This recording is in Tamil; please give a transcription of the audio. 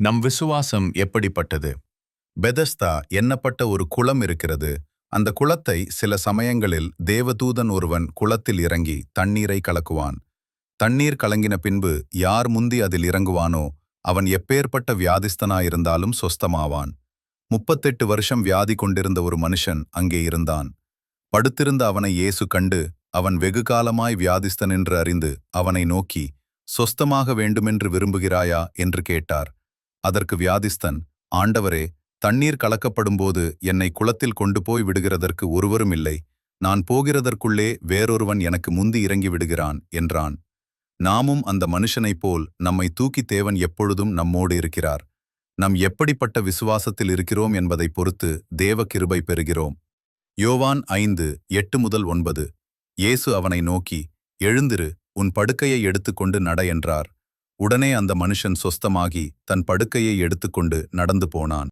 நம் விசுவாசம் எப்படிப்பட்டது? பெதஸ்தா எண்ணப்பட்ட ஒரு குளம் இருக்கிறது. அந்த குளத்தை சில சமயங்களில் தேவதூதன் ஒருவன் குளத்தில் இறங்கி தண்ணீரை கலக்குவான். தண்ணீர் கலங்கின பின்பு யார் முந்தி அதில் இறங்குவானோ அவன் எப்பேற்பட்ட வியாதிஸ்தனாயிருந்தாலும் சொஸ்தமாவான். முப்பத்தெட்டு வருஷம் வியாதி கொண்டிருந்த ஒரு மனுஷன் அங்கே இருந்தான். படுத்திருந்த அவனை இயேசு கண்டு அவன் வெகுகாலமாய் வியாதிஸ்தன் என்று அறிந்து அவனை நோக்கி சொஸ்தமாக வேண்டுமென்று விரும்புகிறாயா? என்று கேட்டார். அதற்கு வியாதிஸ்தன் ஆண்டவரே தண்ணீர் கலக்கப்படும்போது என்னை குளத்தில் கொண்டு போய் விடுகிறதற்கு ஒருவரும் இல்லை. நான் போகிறதற்குள்ளே வேறொருவன் எனக்கு முந்தி இறங்கி விடுகிறான் என்றான். நாமும் அந்த மனுஷனைப் போல் நம்மை தூக்கி தேவன் எப்பொழுதும் நம்மோடு இருக்கிறார். நம் எப்படிப்பட்ட விசுவாசத்தில் இருக்கிறோம் என்பதைப் பொறுத்து தேவ கிருபை பெறுகிறோம். யோவான் ஐந்து எட்டு முதல் ஒன்பது. இயேசு அவனை நோக்கி எழுந்திரு உன் படுக்கையை எடுத்துக்கொண்டு நட என்றார். உடனே அந்த மனுஷன் சொஸ்தமாகி தன் படுக்கையை எடுத்துக்கொண்டு நடந்து போனான்.